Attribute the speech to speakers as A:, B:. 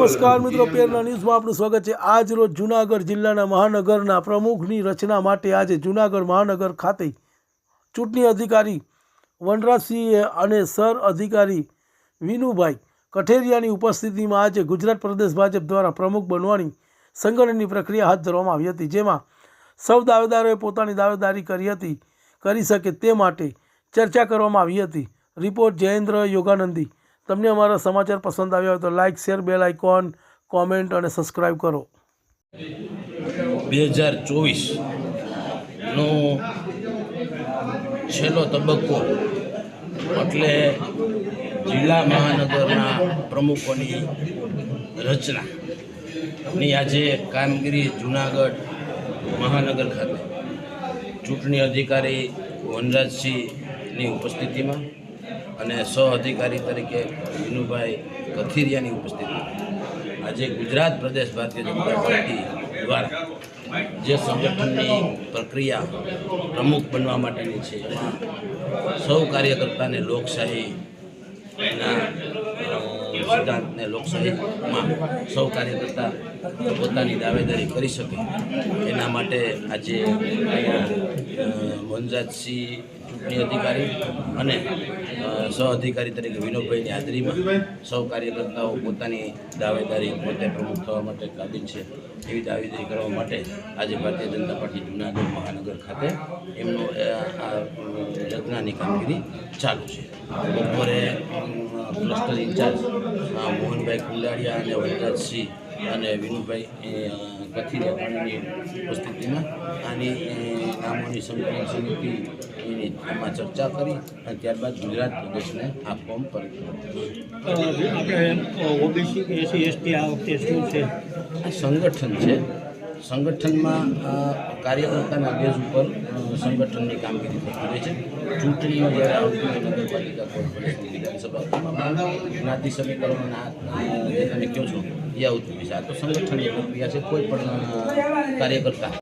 A: નમસ્કાર મિત્રો, પેરના ન્યૂઝમાં આપનું સ્વાગત છે. આજ રોજ જૂનાગઢ જિલ્લાના મહાનગરના પ્રમુખની રચના માટે આજે જુનાગઢ મહાનગર ખાતે ચૂંટણી અધિકારી વનરાજસિંહ અને સર અધિકારી વિનુભાઈ કઠેરિયાની ઉપસ્થિતિમાં આજે ગુજરાત પ્રદેશ ભાજપ દ્વારા પ્રમુખ બનવાની સંગઠનની પ્રક્રિયા હાથ ધરવામાં આવી હતી, જેમાં સૌ દાવેદારોએ પોતાની દાવેદારી કરી હતી, કરી શકે તે માટે ચર્ચા કરવામાં આવી હતી. રિપોર્ટ જયેન્દ્ર યોગાનંદી. તમને અમારા સમાચાર પસંદ આવ્યા હોય તો like share bell icon comment અને સબસ્ક્રાઈબ કરો.
B: બે હજાર ચોવીસનો છેલ્લો તબક્કો એટલે જિલ્લા મહાનગરના પ્રમુખોની રચનાની આજે કામગીરી જુનાગઢ મહાનગર ખાતે. ચૂંટણી અધિકારી વનરાજસિંહની ઉપસ્થિતિમાં અને સહ અધિકારી તરીકે વિનુભાઈ કથિરિયાની ઉપસ્થિતિ. આજે ગુજરાત પ્રદેશ ભારતીય જનતા પાર્ટી દ્વારા જે સંગઠનની પ્રક્રિયા પ્રમુખ બનવા માટેની છે એમાં સૌ કાર્યકર્તાને લોકશાહીના સિદ્ધાંતને લોકશાહીમાં સૌ કાર્યકર્તા પોતાની દાવેદારી કરી શકે. એના માટે આજે વનરાજસિંહ ચૂંટણી અધિકારી અને સહ અધિકારી તરીકે વિનોદભાઈની હાજરીમાં સૌ કાર્યકર્તાઓ પોતાની દાવેદારી પોતે પ્રમુખ થવા માટે કાબિલ છે એવી દાવેદારી કરવા માટે આજે ભારતીય જનતા પાર્ટી જૂનાગઢ મહાનગર ખાતે એમનો રચનાની કામગીરી ચાલુ છે. બપોરે ક્લસ્ટર ઇન્ચાર્જ મોહનભાઈ કુલાડિયા અને વનરાજસિંહ અને વિનુભાઈ અ, કથિરિયા ઉપસ્થિતિમાં આની નામોની સંકલન સમિતિ એની એમાં ચર્ચા કરી અને ત્યારબાદ ગુજરાત પ્રદેશને આ ફોર્મ પર
C: આપણે ઓબીસી કે એસસી એસટી આ વખતે શું છે?
B: આ સંગઠન છે. સંગઠનમાં કાર્યકર્તાના બેઝ ઉપર સંગઠનની કામગીરી થતી રહે છે. ચૂંટણીઓ જ્યારે આવતી નગરપાલિકા કોર્પોરેશન વિધાનસભા જ્ઞાતિ સમીકરણોના તમે કહો છો? એ આવતું હોય છે તો સંગઠનની પ્રક્રિયા છે કોઈ પણ કાર્યકર્તા